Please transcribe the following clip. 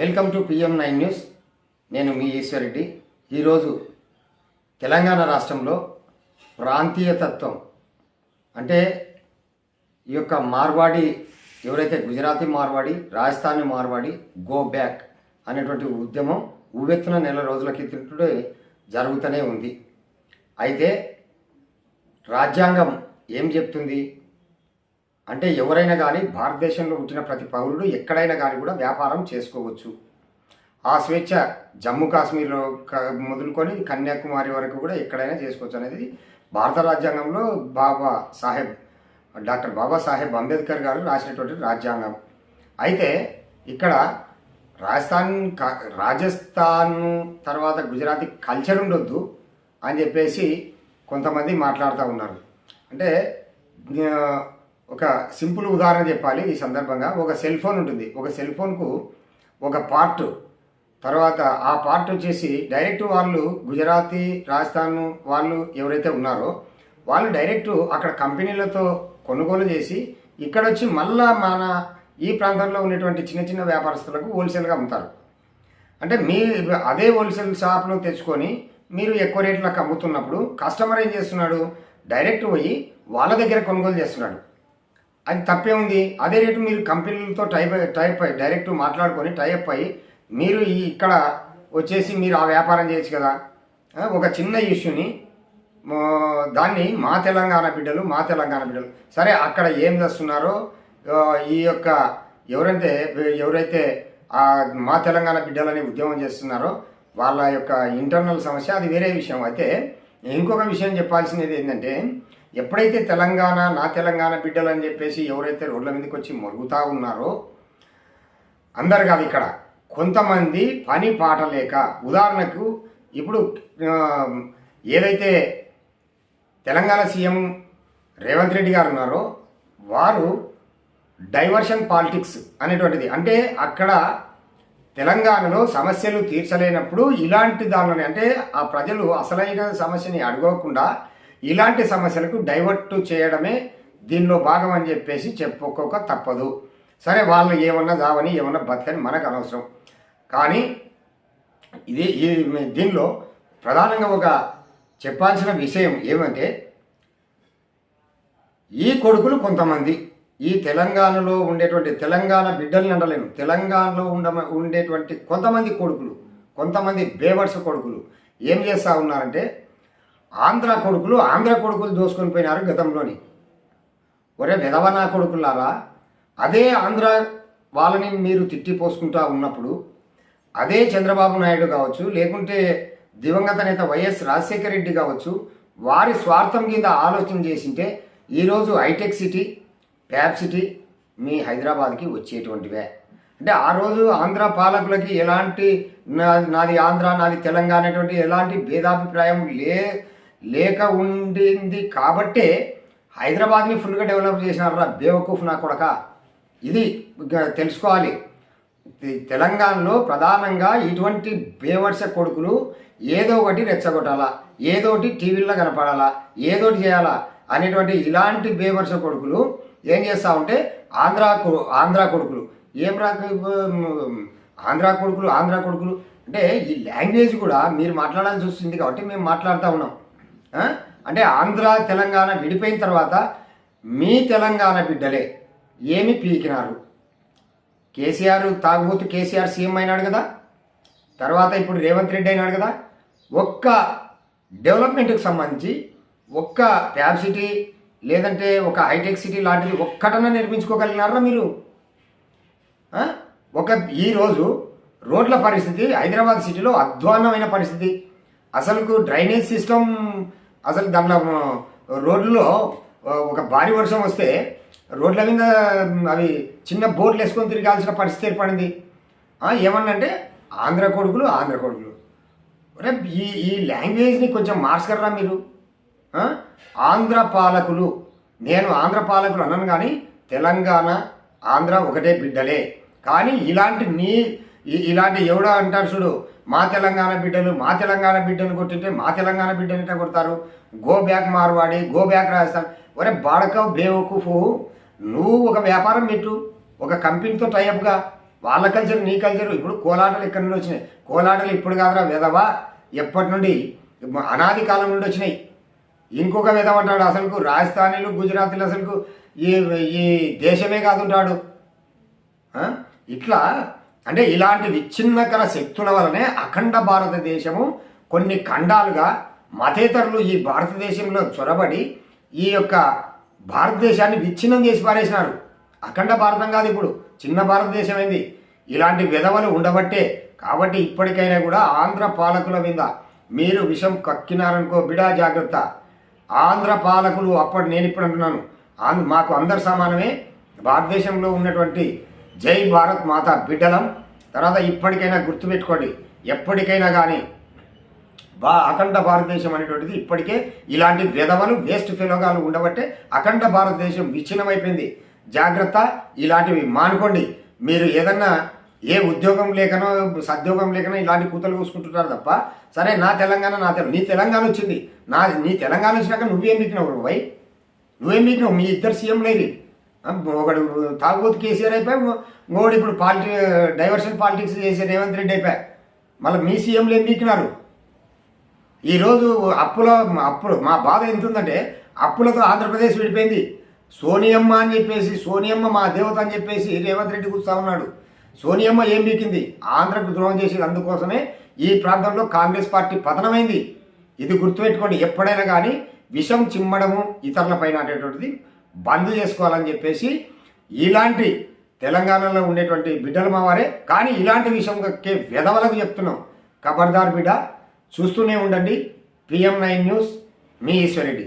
Welcome to PM nine news. నేను మీ ఈశ్వరెడ్డి. ఈరోజు తెలంగాణ రాష్ట్రంలో ప్రాంతీయ తత్వం అంటే ఈ యొక్క మార్వాడి ఎవరైతే గుజరాతీ మార్వాడి రాజస్థానీ మార్వాడి గో బ్యాక్ అనేటువంటి ఉద్యమం ఉవ్వెత్తున నెల రోజుల క్రితమే జరుగుతూనే ఉంది. అయితే రాజ్యాంగం ఏం చెప్తుంది? అంటే ఎవరైనా కానీ భారతదేశంలో పుట్టిన ప్రతి పౌరుడు ఎక్కడైనా కానీ కూడా వ్యాపారం చేసుకోవచ్చు. ఆ స్వేచ్ఛ జమ్మూ కాశ్మీర్లో మొదలుకొని కన్యాకుమారి వరకు కూడా ఎక్కడైనా చేసుకోవచ్చు అనేది భారత రాజ్యాంగంలో బాబా సాహెబ్ డాక్టర్ బాబాసాహెబ్ అంబేద్కర్ గారు రాసినటువంటి రాజ్యాంగం. అయితే ఇక్కడ రాజస్థాన్ క- రాజస్థాన్ తర్వాత గుజరాతీ కల్చర్ ఉండొద్దు అని చెప్పేసి కొంతమంది మాట్లాడుతూ ఉన్నారు. అంటే ఒక సింపుల్ ఉదాహరణ చెప్పాలి ఈ సందర్భంగా. ఒక సెల్ ఫోన్ ఉంటుంది. ఒక సెల్ ఫోన్కు ఒక పార్ట్. తర్వాత ఆ పార్ట్ వచ్చేసి డైరెక్ట్ వాళ్ళు గుజరాతీ రాజస్థాన్ వాళ్ళు ఎవరైతే ఉన్నారో వాళ్ళు డైరెక్ట్ అక్కడ కంపెనీలతో కొనుగోలు చేసి ఇక్కడ వచ్చి మళ్ళా మన ఈ ప్రాంతంలో ఉన్నటువంటి చిన్న చిన్న వ్యాపారస్తులకు హోల్సేల్గా అమ్ముతారు. అంటే మీ అదే హోల్సేల్ షాప్లో తెచ్చుకొని మీరు ఎక్కువ రేట్లకు అమ్ముతున్నప్పుడు కస్టమర్ ఏం చేస్తున్నాడు? డైరెక్ట్ పోయి వాళ్ళ దగ్గర కొనుగోలు చేస్తున్నాడు. అది తప్పే ఉంది. అదే రేటు మీరు కంపెనీలతో టైప్ టైప్ అయ్యి డైరెక్ట్ మాట్లాడుకొని టైప్ అయ్యి మీరు ఈ ఇక్కడ వచ్చేసి మీరు ఆ వ్యాపారం చేయొచ్చు కదా. ఒక చిన్న ఇష్యూని దాన్ని మా తెలంగాణ బిడ్డలు మా తెలంగాణ బిడ్డలు సరే అక్కడ ఏం చేస్తున్నారో ఈ యొక్క ఎవరైతే ఎవరైతే మా తెలంగాణ బిడ్డలని ఉద్యమం చేస్తున్నారో వాళ్ళ యొక్క ఇంటర్నల్ సమస్య అది వేరే విషయం. అయితే ఇంకొక విషయం చెప్పాల్సినది ఏంటంటే ఎప్పుడైతే తెలంగాణ నా తెలంగాణ బిడ్డలు అని చెప్పేసి ఎవరైతే రోడ్ల మీదకి వచ్చి మరుగుతూ ఉన్నారో అందరు కాదు ఇక్కడ కొంతమంది పని పాట లేక ఉదాహరణకు ఇప్పుడు ఏదైతే తెలంగాణ సీఎం రేవంత్ రెడ్డి గారు ఉన్నారో వారు డైవర్షన్ పాలిటిక్స్ అనేటువంటిది. అంటే అక్కడ తెలంగాణలో సమస్యలు తీర్చలేనప్పుడు ఇలాంటి దానిలోనే అంటే ఆ ప్రజలు అసలైన సమస్యని అడగకుండా ఇలాంటి సమస్యలకు డైవర్ట్ చేయడమే దీనిలో భాగం అని చెప్పేసి చెప్పుకోక తప్పదు. సరే వాళ్ళు ఏమన్నా దావని ఏమన్నా బతకని మనకు అనవసరం. కానీ ఇది ఈ దీనిలో ప్రధానంగా ఒక చెప్పాల్సిన విషయం ఏమంటే ఈ కొడుకులు కొంతమంది ఈ తెలంగాణలో ఉండేటువంటి తెలంగాణ బిడ్డల్ని అంటలేను. తెలంగాణలో ఉండ ఉండేటువంటి కొంతమంది కొడుకులు కొంతమంది బేవర్స్ కొడుకులు ఏం చేస్తూ ఉన్నారంటే ఆంధ్ర కొడుకులు ఆంధ్ర కొడుకులు దోసుకొని పోయినారు గతంలోని. ఒరే విధవనా కొడుకులారా అదే ఆంధ్ర వాళ్ళని మీరు తిట్టిపోసుకుంటా ఉన్నప్పుడు అదే చంద్రబాబు నాయుడు కావచ్చు లేకుంటే దివంగత నేత వైఎస్ రాజశేఖర రెడ్డి కావచ్చు వారి స్వార్థం కింద ఆలోచన చేసింటే ఈరోజు హైటెక్ సిటీ ప్యాప్ సిటీ మీ హైదరాబాద్కి వచ్చేటువంటివే. అంటే ఆ రోజు ఆంధ్ర పాలకులకి ఎలాంటి నా- నాది ఆంధ్ర నాది తెలంగాణ అనేటువంటి ఎలాంటి భేదాభిప్రాయం లే లేక ఉండింది కాబట్టే హైదరాబాద్ని ఫుల్గా డెవలప్ చేసినారా బేవకూఫ్ నా కొడక? ఇది తెలుసుకోవాలి. తెలంగాణలో ప్రధానంగా ఇటువంటి బేవర్స కొడుకులు ఏదో ఒకటి రెచ్చగొట్టాలా ఏదో ఒకటి టీవీల్లో కనపడాలా ఏదో ఒకటి చేయాలా అనేటువంటి ఇలాంటి బేవర్స కొడుకులు ఏం చేస్తా ఉంటే ఆంధ్ర ఆంధ్రా ఆంధ్ర కొడుకులు ఏం రా ఆంధ్ర కొడుకులు ఆంధ్ర కొడుకులు అంటే ఈ లాంగ్వేజ్ కూడా మీరు మాట్లాడాల్సి వస్తుంది కాబట్టి మేము మాట్లాడుతూ ఉన్నాం. అంటే ఆంధ్ర తెలంగాణ విడిపోయిన తర్వాత మీ తెలంగాణ బిడ్డలే ఏమి పీకినారు? కేసీఆర్ తాగుబోతు కేసీఆర్ సీఎం అయినాడు కదా. తర్వాత ఇప్పుడు రేవంత్ రెడ్డి అయినాడు కదా. ఒక్క డెవలప్మెంట్కి సంబంధించి ఒక్క ప్యాబ్ సిటీ లేదంటే ఒక హైటెక్ సిటీ లాంటివి ఒక్కటన్నా నిర్మించుకోగలిగినారా మీరు? ఒక ఈరోజు రోడ్ల పరిస్థితి హైదరాబాద్ సిటీలో అధ్వాన్నమైన పరిస్థితి. అసలుకు డ్రైనేజ్ సిస్టమ్ అసలు దాంట్లో రోడ్లో ఒక భారీ వర్షం వస్తే రోడ్ల మీద అవి చిన్న బోర్లు వేసుకొని తిరగాల్సిన పరిస్థితి ఏర్పడింది. ఆ, ఏమన్నంటే ఆంధ్ర కొడుకులు ఆంధ్ర కొడుకులు. రేపు ఈ ఈ లాంగ్వేజ్ని కొంచెం మార్చగలరా మీరు? ఆంధ్ర పాలకులు. నేను ఆంధ్ర పాలకులు అన్నాను కానీ తెలంగాణ ఆంధ్ర ఒకటే బిడ్డలే. కానీ ఇలాంటి నీ ఇలాంటి ఎవడో అంటారు చూడు మా తెలంగాణ బిడ్డలు మా తెలంగాణ బిడ్డలు కొట్టింటే మా తెలంగాణ బిడ్డలు ఎట్లా కొడతారు? Go back Marwadi go back Rajasthan. ఒరే బాడక బేవకుఫు నువ్వు ఒక వ్యాపారం పెట్టు ఒక కంపెనీతో టైఅప్గా వాళ్ళ కల్చర్ నీ కల్చర్ ఇప్పుడు కోలాటలు ఇక్కడ నుండి వచ్చినాయి? కోలాటలు ఇప్పుడు కాదురా విధవా. ఎప్పటి నుండి? అనాది కాలం నుండి వచ్చినాయి. ఇంకొక విధం అంటాడు అసలుకు రాజస్థానీలు గుజరాతీలు అసలుకు ఈ ఈ దేశమే కాదుంటాడు. ఇట్లా అంటే ఇలాంటి విచ్ఛిన్నకర శక్తుల వలనే అఖండ భారతదేశము కొన్ని ఖండాలుగా మతేతరులు ఈ భారతదేశంలో చొరబడి ఈ యొక్క భారతదేశాన్ని విచ్ఛిన్నం చేసి పారేసినారు. అఖండ భారతం కాదు ఇప్పుడు చిన్న భారతదేశం ఏంది ఇలాంటి విధవలు ఉండబట్టే కాబట్టి ఇప్పటికైనా కూడా ఆంధ్ర పాలకుల మీద మీరు విషం కక్కినారనుకో బిడా జాగ్రత్త. ఆంధ్ర పాలకులు అప్పటి నేను ఇప్పుడు అంటున్నాను. ఆంధ్ర మాకు అందరు సమానమే. భారతదేశంలో ఉన్నటువంటి జై భారత్ మాత బిడ్డలం. తర్వాత ఇప్పటికైనా గుర్తుపెట్టుకోండి ఎప్పటికైనా కానీ బా అఖండ భారతదేశం అనేటువంటిది ఇప్పటికే ఇలాంటి విధవలు వేస్ట్ ఫిలోగాలు ఉండబట్టే అఖండ భారతదేశం విచ్ఛిన్నమైపోయింది. జాగ్రత్త ఇలాంటివి మానుకోండి. మీరు ఏదన్నా ఏ ఉద్యోగం లేకనో సద్యోగం లేకనో ఇలాంటి కూతలు కూసుకుంటున్నారు తప్ప సరే నా తెలంగాణ నా తెలంగాణ నీ తెలంగాణ వచ్చింది. నా నీ తెలంగాణ వచ్చినాక నువ్వేం మిక్కినావు భయ్ నువ్వేం మిక్కినావు మీ ఇద్దరు సీఎం లేరు. ఒకడు తాగుబోతు కేసీఆర్ అయిపోయా ఇంకోటి ఇప్పుడు పాలిటి డైవర్షన్ పాలిటిక్స్ చేసే రేవంత్ రెడ్డి అయిపోయా మళ్ళీ మీ సీఎంలు ఏం ఈరోజు అప్పుల అప్పులు మా బాధ ఎంత ఉందంటే అప్పులతో ఆంధ్రప్రదేశ్ విడిపోయింది. సోనియమ్మ అని చెప్పేసి సోనియమ్మ మా దేవత అని చెప్పేసి రేవంత్ రెడ్డి కూర్చా ఉన్నాడు. సోనియమ్మ ఏం బీకింది ఆంధ్రకు ద్రోహం చేసేది అందుకోసమే ఈ ప్రాంతంలో కాంగ్రెస్ పార్టీ పతనమైంది. ఇది గుర్తుపెట్టుకోండి ఎప్పుడైనా కానీ విషం చిమ్మడము ఇతరుల పైన అనేటువంటిది బంద్ చేసుకోవాలని చెప్పేసి ఇలాంటి తెలంగాణలో ఉండేటువంటి బిడ్డలు మావారే కానీ ఇలాంటి విషయం కక్కే చెప్తున్నాం. ఖబర్దార్ బిడ్డ చూస్తూనే ఉండండి. PM nine news. మీ ఈశ్వరెడ్డి